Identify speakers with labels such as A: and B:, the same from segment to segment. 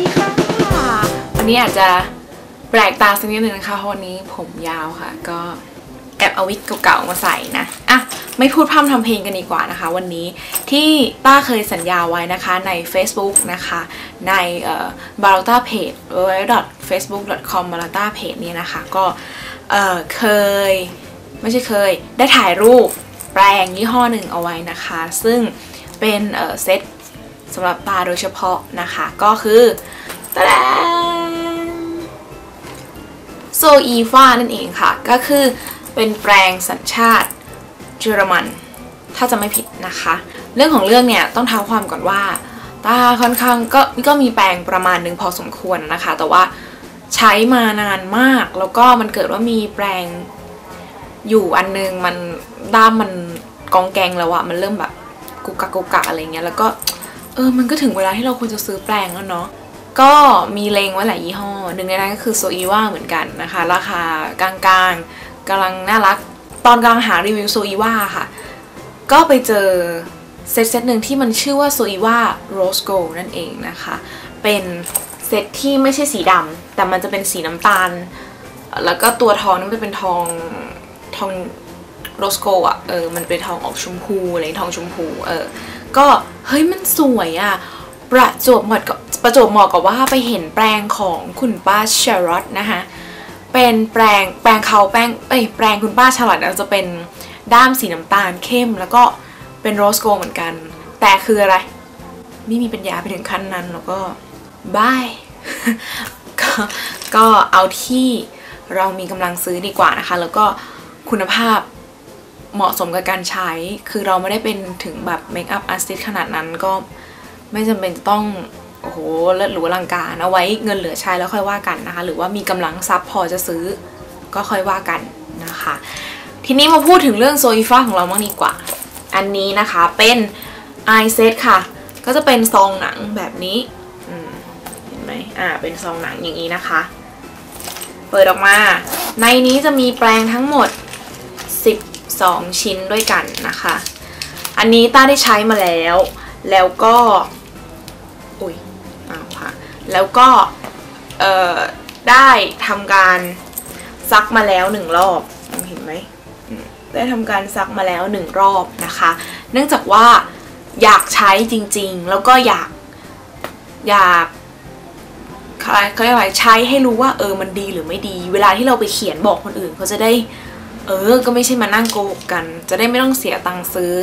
A: ดีค่ะวันนี้อาจจะแปลกตาสักนิดนึงนะคะเพราะวันนี้ผมยาวค่ะ ก็แอบเอาวิกเก่าๆมาใส่นะอะไม่พูดพร่ำทำเพลงกันดีกว่านะคะ วันนี้ที่ต้าเคยสัญญาไว้นะคะใน Facebook นะคะ ในบาร์ต้าเพจ w w w f a c e b o o k c o m b a r t a p a g e นี้นะคะ ก็เอ่อเคย ไม่ใช่เคย ได้ถ่ายรูปแปลงยี่ห้อหนึ่งเอาไว้นะคะ ซึ่งเป็นเอ่อเซตสำหรับตาโดยเฉพาะนะคะ ก็คือ โซอีฟานั่นเองค่ะ ก็คือเป็นแปลงสัญชาติเยอรมัน ถ้าจะไม่ผิดนะคะ เรื่องของเรื่องเนี่ยต้องเท้าความก่อนว่าตาค่อนข้างก็ก็มีแปลงประมาณหนึ่งพอสมควรนะคะ แต่ว่าใช้มานานมากแล้วก็มันเกิดว่ามีแปลงอยู่อันนึงมันด้ามมันกองแกงแล้วอะมันเริ่มแบบกุกกักกุกกักอะไรเงี้ยแล้วก็เออมันก็ถึงเวลาที่เราควรจะซื้อแปลงแล้วเนาะ ก็มีเลงไว้หลายยี่ห้อ หนึ่งในนั้นก็คือโซอีว่าเหมือนกันนะคะ ราคากลางๆกำลังน่ารัก ตอนกำลังหารีวิวโซอีว่าค่ะ ก็ไปเจอเซตเซตหนึ่งที่มันชื่อว่าโซอีว่าโรสโกนั่นเองนะคะ เป็นเซตที่ไม่ใช่สีดำแต่มันจะเป็นสีน้ำตาล แล้วก็ตัวทองนี่นจะเป็นทองทองโรสโกอะเออมันเป็นทองออกชมพูอะไรทองชมพูเออก็เฮ้ยมันสวยอะ ประจวบเหมาะกับประจวบเหมาะกับว่าไปเห็นแปลงของคุณป้าชารอตนะคะเป็นแปลงแปลงเขาแปลงเอ้ยแปลงคุณป้าชารอตจะเป็นด้ามสีน้ำตาลเข้ม แล้วก็เป็นโรสโกเหมือนกัน แต่คืออะไร ไม่มีปัญญาไปถึงขั้นนั้นแล้วก็บายก็ก็เอาที่เรามีกำลังซื้อดีกว่านะคะ แล้วก็คุณภาพเหมาะสมกับการใช้ คือเราไม่ได้เป็นถึงแบบเมคอัพอาร์ติสขนาดนั้นก็ ไม่จำเป็นจะต้องโอ้โหเลิศหรูอลังการเอาไว้เงินเหลือใช้แล้วค่อยว่ากันนะคะ หรือว่ามีกำลังทรัพย์พอจะซื้อก็ค่อยว่ากันนะคะ ทีนี้มาพูดถึงเรื่องโซอีฟ้าของเราบ้างดีกว่า อันนี้นะคะเป็นไอเซตค่ะ ก็จะเป็นซองหนังแบบนี้เห็นไหมอ่าเป็นซองหนังอย่างนี้นะคะ เปิดออกมา ในนี้จะมีแปรงทั้งหมด 12 ชิ้นด้วยกันนะคะ อันนี้ต้าได้ใช้มาแล้ว แล้วก็ แล้วก็ได้ทำการซักมาแล้วหนึ่งรอบเห็นไหมได้ทำการซักมาแล้วหนึ่งรอบนะคะ เนื่องจากว่าอยากใช้จริงๆ แล้วก็อยากอยากอะไรเขาเรียกอะไรใช้ให้รู้ว่าเออมันดีหรือไม่ดี เวลาที่เราไปเขียนบอกคนอื่นเขาจะได้ เออ ก็ไม่ใช่มานั่งโกหกกัน จะได้ไม่ต้องเสียตังค์ซื้อ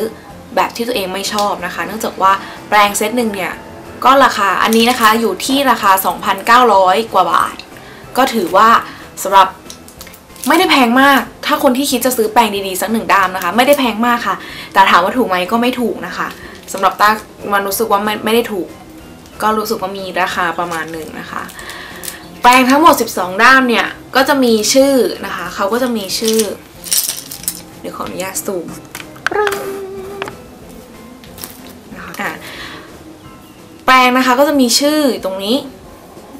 A: แบบที่ตัวเองไม่ชอบนะคะ เนื่องจากว่าแปลงเซตหนึ่งเนี่ย ก็ราคาอันนี้นะคะอยู่ที่ราคา 2,900 กว่าบาท ก็ถือว่าสำหรับไม่ได้แพงมาก ถ้าคนที่คิดจะซื้อแปรงดีๆสักหนึ่งด้ามนะคะ ไม่ได้แพงมากค่ะ แต่ถามว่าถูกไหมก็ไม่ถูกนะคะสำหรับต้ามันรู้สึกว่าไม่ไม่ได้ถูก ก็รู้สึกว่ามีราคาประมาณหนึ่งนะคะ แปรงทั้งหมด 12 ด้ามเนี่ยก็จะมีชื่อนะคะเขาก็จะมีชื่อ เดี๋ยวขออนุญาตซูมปรึง แปรงนะคะก็จะมีชื่อตรงนี้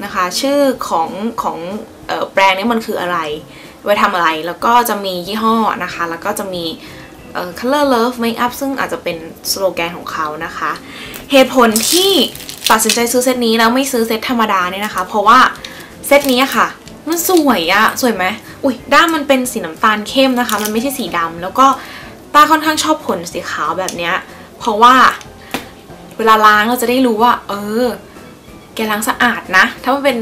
A: นะคะ ชื่อของของออแปรงนี้มันคืออะไร ไว้ทำอะไรแล้วก็จะมียี่ห้อนะคะ แล้วก็จะมี color love makeup ซึ่งอาจจะเป็นสโลแกนของเขานะคะ เหตุผลที่ตัดสินใจซื้อเซตนี้แล้วไม่ซื้อเซตธรรมดาเนี่ยนะคะ เพราะว่าเซตนี้ค่ะ มันสวยอะสวยไหมอุ้ยด้ามมันเป็นสีน้ำตาลเข้มนะคะ มันไม่ใช่สีดำแล้วก็ตาค่อนข้างชอบขนสีขาวแบบเนี้ยเพราะว่า เวลาล้างเราจะได้รู้ว่า เออ แกล้างสะอาดนะ ถ้ามันเป็น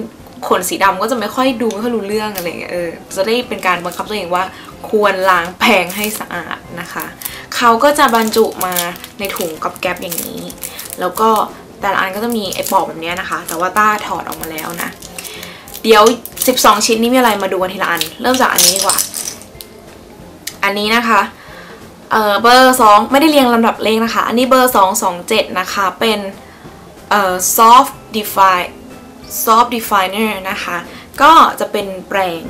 A: ขนสีดำก็จะไม่ค่อยดูไม่ค่อยรู้เรื่องอะไรเงี้ยเออจะได้เป็นการบังคับตัวเองว่า ควรล้างแปรงให้สะอาดนะคะเขาก็จะบรรจุมาในถุงกับแก๊บอย่างนี้ แล้วก็แต่ละอันก็จะมีไอ้ปอกแบบนี้นะคะ แต่ว่าต้าถอดออกมาแล้วนะ เดี๋ยว 12 ชิ้นนี้มีอะไรมาดูกันทีละอัน เริ่มจากอันนี้ดีกว่า อันนี้นะคะ เออเบอร์ 2 ไม่ได้เรียงลำดับเลขนะคะ อันนี้เบอร์ 227 นะคะ เป็นเอ่อ soft define soft definer นะคะ ก็จะเป็นแปรง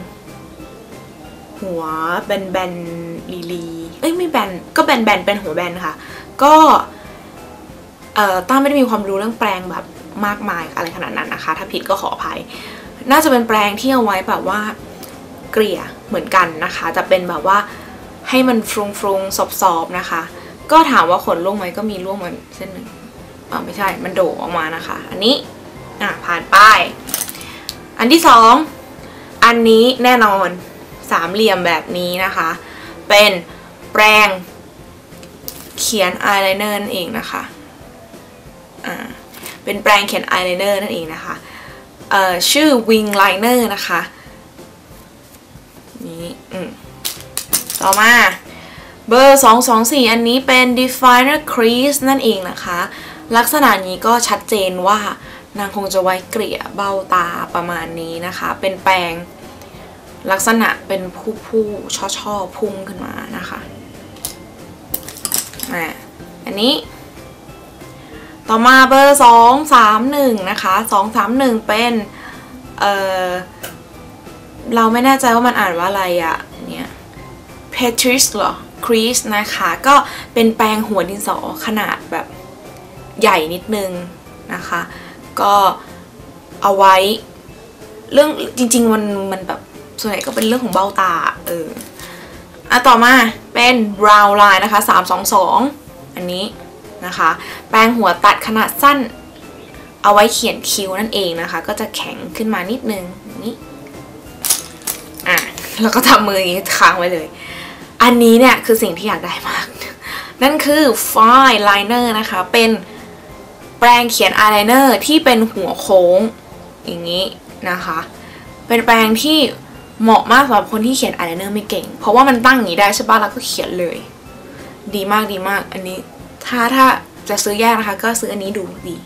A: หัวแบนๆลีลีเอ้ยไม่แบน ก็แบนๆเป็นหัวแบนค่ะ ก็เอ่อต้าไม่ได้มีความรู้เรื่องแปรงแบบมากมายอะไรขนาดนั้นนะคะ ถ้าผิดก็ขออภัย น่าจะเป็นแปรงที่เอาไว้แบบว่าเกลี่ยเหมือนกันนะคะ จะเป็นแบบว่า ให้มันฟรุงฟรุงๆซอบๆนะคะ ก็ถามว่าขนร่วงไหมก็มีร่วงเหมือนเส้นหนึ่งอ่าไม่ใช่มันโด่ออกมานะคะ อันนี้อะผ่านไปอันที่สองอันนี้แน่นอนสามเหลี่ยมแบบนี้นะคะ เป็นแปรงเขียนอายไลเนอร์นั่นเองนะคะอ่าเป็นแปรงเขียนอายไลเนอร์นั่นเองนะคะเอ่อชื่อ Wing Liner นะคะ นี้อืม ต่อมาเบอร์ 224 อันนี้เป็น definer crease นั่นเองนะคะ ลักษณะนี้ก็ชัดเจนว่านางคงจะไว้เกลี่ยเบ้าตาประมาณนี้นะคะ เป็นแปรงลักษณะเป็นผู้ผู้ช่อช่อพุ่งขึ้นมานะคะอะอันนี้ ต่อมาเบอร์ 231 นะคะ 231 เป็น เออเราไม่แน่ใจว่ามันอ่านว่าอะไรอะ Petris เหรอ Crease นะคะ ก็เป็นแปรงหัวดินสอขนาดแบบใหญ่นิดนึงนะคะ ก็เอาไว้เรื่องจริง ๆ มันมันแบบส่วนใหญ่ก็เป็นเรื่องของเบ้าตาเอออะต่อมาเป็น brow line นะคะ 322 อันนี้นะคะ แปรงหัวตัดขนาดสั้น เอาไว้เขียนคิ้วนั่นเองนะคะ ก็จะแข็งขึ้นมานิดนึงนี่อะแล้วก็ทำมืออย่างนี้ค้างไว้เลย อันนี้เนี่ยคือสิ่งที่อยากได้มาก นั่นคือ fine liner นะคะ เป็นแปรงเขียนอายไลเนอร์ที่เป็นหัวโค้งอย่างนี้นะคะ เป็นแปรงที่เหมาะมากสำหรับคนที่เขียนอายไลเนอร์ไม่เก่ง เพราะว่ามันตั้งอย่างนี้ได้ใช่ป่ะแล้วก็เขียนเลย ดีมากดีมาก อันนี้ถ้าถ้าจะซื้อแยกนะคะ ก็ซื้ออันนี้ดูดี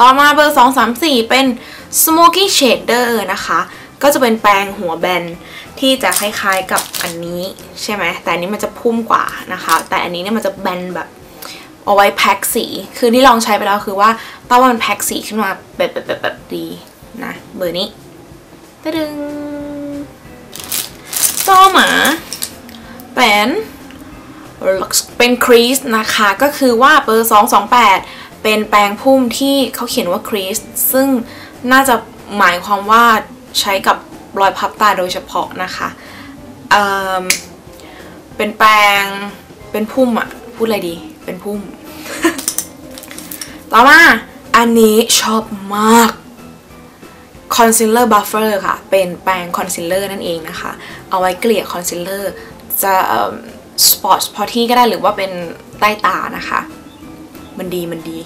A: ต่อมาเบอร์ 234 เป็น smoky shader นะคะ ก็จะเป็นแปรงหัวแบนที่จะคล้ายๆกับอันนี้ใช่ไหมแต่อันนี้มันจะพุ่มกว่านะคะ แต่อันนี้เนี่ยมันจะแบนแบบเอาไว้แพ็คสี คือที่ลองใช้ไปแล้วคือว่าป้าว่ามันแพ็คสีขึ้นมาแบบแบบแบบแบบดีนะเบอร์นี้ตะดึงต่อมาเป็นเป็นครีสนะคะก็คือว่าเบอร์ 228 เป็นแปรงพุ่มที่เขาเขียนว่าครีสซึ่งน่าจะหมายความว่า ใช้กับรอยพับตาโดยเฉพาะนะคะเเป็นแปรงเป็นพุ่มอะพูดอะไรดี เป็นพุ่ม ต่อมา อันนี้ชอบมาก concealer buffer ค่ะ เป็นแปรง concealer นั่นเองนะคะ เอาไว้เกลี่ย concealer จะสปอร์ตพอที่ก็ได้หรือว่าเป็นใต้ตานะคะ มันดีมันดี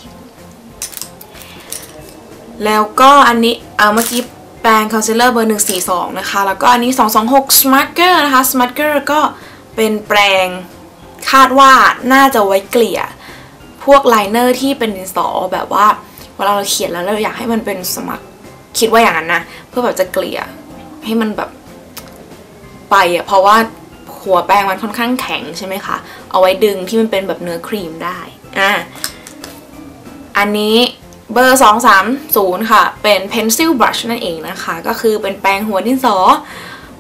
A: แล้วก็อันนี้เเมื่อกี้ แปรงคอนซีลเลอร์เบอร์ 142 นะคะ แล้วก็อันนี้ 226 Smarter นะคะ Smarter ก็เป็นแปรงคาดว่าน่าจะไว้เกลี่ย พวกไลเนอร์ที่เป็นดินสอแบบว่าเวลาเราเขียนแล้วเราอยากให้มันเป็นสมัครคิดว่าอย่างนั้นนะ เพื่อแบบจะเกลี่ยให้มันแบบไปอะเพราะว่าหัวแปรงมันค่อนข้างแข็งใช่ไหมคะ เอาไว้ดึงที่มันเป็นแบบเนื้อครีมได้ อะ อันนี้ เบอร์ 230 ค่ะ เป็น pencil brush นั่นเองนะคะ ก็คือเป็นแปรงหัวดินสอ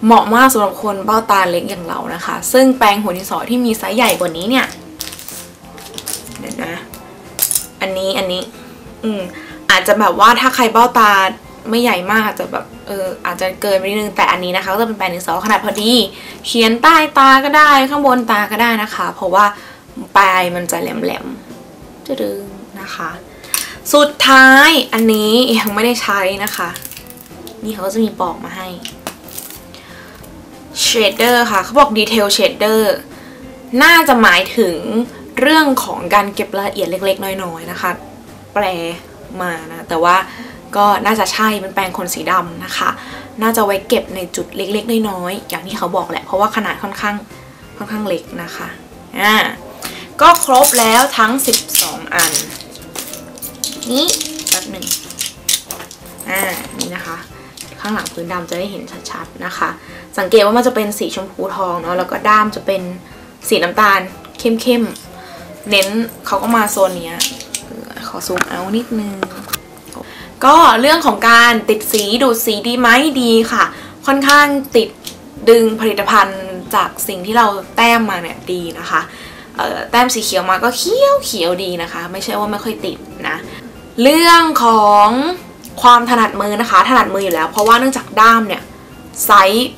A: เหมาะมากสำหรับคนเบ้าตาเล็กอย่างเรานะคะ ซึ่งแปรงหัวดินสอที่มีไซส์ใหญ่กว่านี้เนี่ยเดี๋ยวนะ อันนี้อันนี้ อืมอาจจะแบบว่าถ้าใครเบ้าตาไม่ใหญ่มากอาจจะแบบเอออาจจะเกินไปนิดนึงแต่อันนี้นะคะก็จะเป็นแปรงดินสอขนาดพอดี เขียนใต้ตาก็ได้ข้างบนตาก็ได้นะคะ เพราะว่าปลายมันจะแหลมๆจะดึงนะคะ สุดท้ายอันนี้ยังไม่ได้ใช้นะคะ นี่เขาจะมีปอกมาให้เชดเดอร์ค่ะ เขาบอกดีเทลเชดเดอร์น่าจะหมายถึงเรื่องของการเก็บรายละเอียดเล็ก ๆ น้อย ๆ นะคะ แปลมานะ แต่ว่าก็น่าจะใช่เป็นแปรงขนสีดำนะคะ น่าจะไว้เก็บในจุดเล็ก ๆ น้อยๆอย่างที่เขาบอกแหละ เพราะว่าขนาดค่อนข้างค่อนข้างเล็กนะคะอ่าก็ครบแล้วทั้ง 12 อัน นี่แป๊บหนึ่งอ่านี่นะคะ ข้างหลังพื้นดำจะได้เห็นชัดๆนะคะ สังเกตว่ามันจะเป็นสีชมพูทองเนาะแล้วก็ด้ามจะเป็นสีน้ำตาลเข้มๆ เน้นเขาก็มาโซนเนี้ยขอซูมเอานิดนึง ก็เรื่องของการติดสีดูดสีดีไหมดีค่ะ ค่อนข้างติดดึงผลิตภัณฑ์จากสิ่งที่เราแต้มมาเนี่ยดีนะคะแต้มสีเขียวมาก็เขียวเขียวดีนะคะ ไม่ใช่ว่าไม่ค่อยติดนะ เรื่องของความถนัดมือนะคะ ถนัดมืออยู่แล้ว เพราะว่าเนื่องจากด้ามเนี่ยไซส์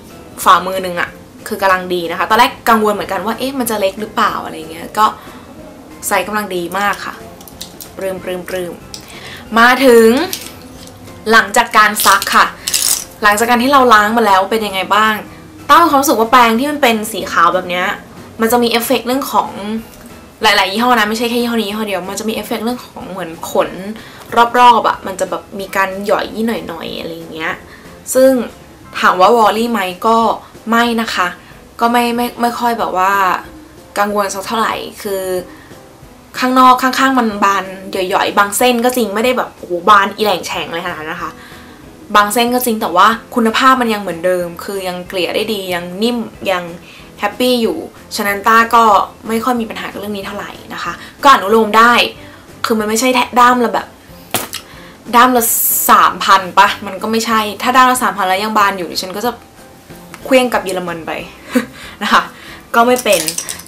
A: ฝ่ามือหนึ่งอะคือกำลังดีนะคะ ตอนแรกกังวลเหมือนกันว่าเอ๊ะมันจะเล็กหรือเปล่าอะไรเงี้ยก็ไซส์กำลังดีมากค่ะปรืมปรืมปรืมมาถึงหลังจากการซักค่ะ หลังจากการที่เราล้างมาแล้วเป็นยังไงบ้างต้ามีความรู้สึกว่าแปรงที่มันเป็นสีขาวแบบเนี้ยมันจะมีเอฟเฟกต์เรื่องของ หลาย ๆ ยี่ห้อนะไม่ใช่แค่ยี่ห้อนี้ยี่ห้อเดียวมันจะมีเอฟเฟกต์เรื่องของเหมือนขนรอบ ๆอะ่ะมันจะแบบมีการหย่อยยี่หน่อย ๆ อะไรเงี้ยซึ่งถามว่าวอลลี่ไหมก็ไม่นะคะ ก็ไม่ไม่ไม่ค่อยแบบว่ากังวลสักเท่าไหร่คือข้างนอกข้างๆมันบานหย่อยๆ บางเส้นก็จริงไม่ได้แบบโอ้โหบานอีแหล่งแฉงเลยขนาดนั้นนะคะ บางเส้นก็จริงแต่ว่าคุณภาพมันยังเหมือนเดิม คือยังเกลี่ยได้ดียังนิ่มยัง แฮปปี้อยู่ ฉะนั้นต้าก็ไม่ค่อยมีปัญหากับเรื่องนี้เท่าไหร่นะคะ ก็อนุโลมได้ คือมันไม่ใช่ด้ามละแบบ ด้ามละสามพันปะมันก็ไม่ใช่ ถ้าด้ามละสามพันแล้วยังบานอยู่ดิฉันก็จะเคลี้ยงกับเยอรมันไปนะคะ ก็ไม่เป็น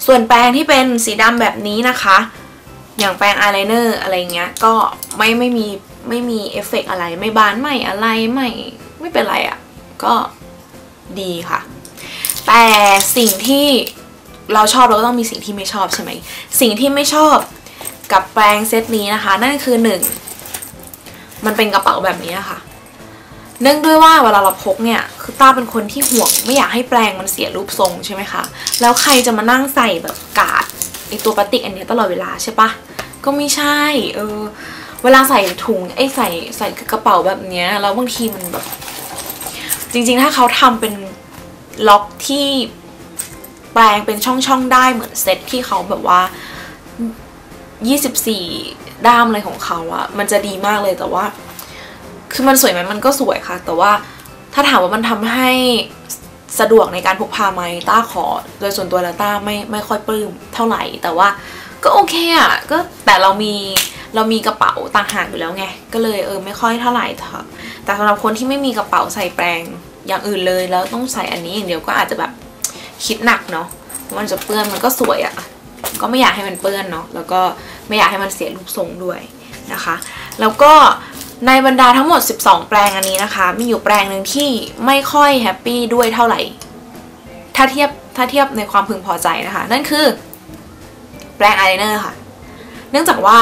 A: ส่วนแปรงที่เป็นสีดำแบบนี้นะคะ อย่างแปรงอายไลเนอร์อะไรเงี้ย ก็ไม่ไม่มีไม่มีเอฟเฟกอะไร ไม่บานไม่อะไรไม่ไม่เป็นไรอะ่ะ ก็ดีค่ะ แต่สิ่งที่เราชอบเราก็ต้องมีสิ่งที่ไม่ชอบใช่ไหมสิ่งที่ไม่ชอบกับแปรงเซตนี้นะคะ นั่นคือหนึ่งมันเป็นกระเป๋าแบบนี้ค่ะ เนื่องด้วยว่าเวลาเราพกเนี่ยคือต้าเป็นคนที่ห่วงไม่อยากให้แปรงมันเสียรูปทรงใช่ไหมคะแล้วใครจะมานั่งใส่แบบกาดไอตัวพลาสติกอันนี้ตลอดเวลาใช่ปะก็ไม่ใช่เออเวลาใส่ถุงไอ้ใส่ใส่กระเป๋าแบบเนี้ยแล้วบางทีมันแบบ จริงๆถ้าเขาทำเป็น ล็อกที่แปลงเป็นช่องๆได้เหมือนเซ็ตที่เขาแบบว่า 24 ด้ามอะไรของเขาอะมันจะดีมากเลยแต่ว่า คือมันสวยไหมมันก็สวยค่ะ แต่ว่าถ้าถามว่ามันทำให้สะดวกในการพกพาไหมต้าขอ โดยส่วนตัวแล้วต้าไม่ไม่ค่อยปลื้มเท่าไหร่ แต่ว่าก็โอเคอะก็แต่เรามีเรามีกระเป๋าต่างหากอยู่แล้วไง ก็เลยเออไม่ค่อยเท่าไหร่ค่ะแต่สำหรับคนที่ไม่มีกระเป๋าใส่แปรง อย่างอื่นเลยแล้วต้องใส่อันนี้อย่างเดียวก็อาจจะแบบคิดหนักเนาะมันจะเปื้อนมันก็สวยอะก็ไม่อยากให้มันเปื้อนเนาะแล้วก็ไม่อยากให้มันเสียรูปทรงด้วยนะคะ แล้วก็ในบรรดาทั้งหมด 12 แปลงอันนี้นะคะ มีอยู่แปลงหนึ่งที่ไม่ค่อยแฮปปี้ด้วยเท่าไหร่ ถ้าเทียบถ้าเทียบในความพึงพอใจนะคะ นั่นคือ แปลงอายไลเนอร์ค่ะ เนื่องจากว่า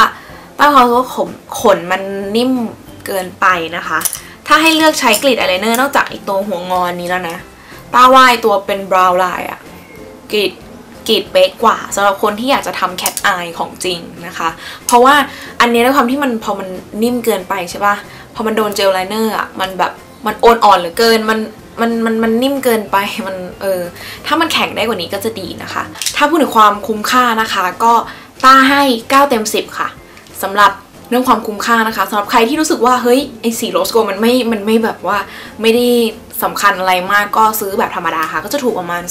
A: ต้ความรู้ว่าขนมันนิ่มเกินไปนะคะ ถ้าให้เลือกใช้กรีดอายไลเนอร์นอกจากไอตัวหัวงอนนี้แล้วนะต้าว่าไอตัวเป็นบราวน์ไลน์อะกรีดกรีดเป๊กกว่าสำหรับคนที่อยากจะทำแคทอายของจริงนะคะ เพราะว่าอันนี้ด้วยความที่มันพอมันนิ่มเกินไปใช่ปะพอมันโดนเจลไลเนอร์อะมันแบบมันโอนอ่อนเหลือเกินมันมันมันมันนิ่มเกินไปมันเออถ้ามันแข็งได้กว่านี้ก็จะดีนะคะ ถ้าพูดถึงความคุ้มค่านะคะ ก็ต้าให้ 9 เต็ม 10 ค่ะสำหรับ เรื่องความคุ้มค่านะคะสำหรับใครที่รู้สึกว่าเฮ้ยไอสีโรสโกมันไม่ มันไม่แบบว่าไม่ได้สำคัญอะไรมากก็ซื้อแบบธรรมดาค่ะ ก็จะถูกประมาณ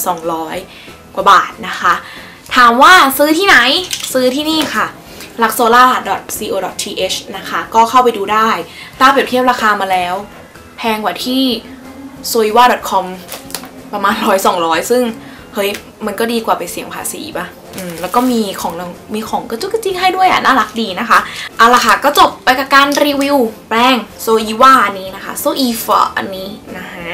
A: 200 กว่าบาทนะคะ ถามว่าซื้อที่ไหนซื้อที่นี่ค่ะ luxola.co.th นะคะ ก็เข้าไปดูได้ต้าเปรียบเทียบราคามาแล้ว แพงกว่าที่ s o i w a com ประมาณร้อยสองร้อยซึ่ง เฮ้ย มันก็ดีกว่าไปเสี่ยงภาษีป่ะ แล้วก็มีของมีของกระจุกกระจิกให้ด้วยอะน่ารักดีนะคะเอาละค่ะก็จบไปกับการรีวิวแปรงโซอีวาอันนี้นะคะโซอีฟอันนี้นะฮะ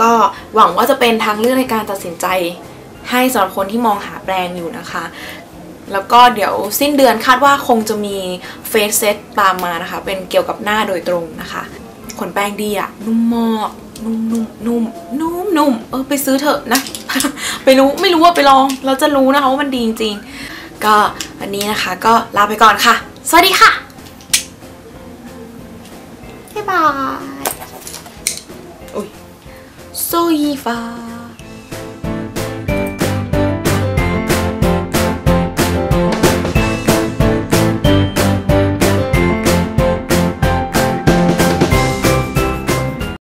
A: ก็หวังว่าจะเป็นทางเลือกในการตัดสินใจให้สำหรับคนที่มองหาแปรงอยู่นะคะ แล้วก็เดี๋ยวสิ้นเดือนคาดว่าคงจะมีเฟซเซตตามมานะคะ เป็นเกี่ยวกับหน้าโดยตรงนะคะ ขนแป้งดีอะนุ่มมากนุ่มนุ่มนุ่มนุ่มนุ่มเออไปซื้อเถอะนะ ไปรู้ไม่รู้ว่าไปลองเราจะรู้นะคะว่ามันดีจริงๆ ก็วันนี้นะคะก็ลาไปก่อนค่ะ สวัสดีค่ะบ๊ายบายอุ้ยโซยีฟ้า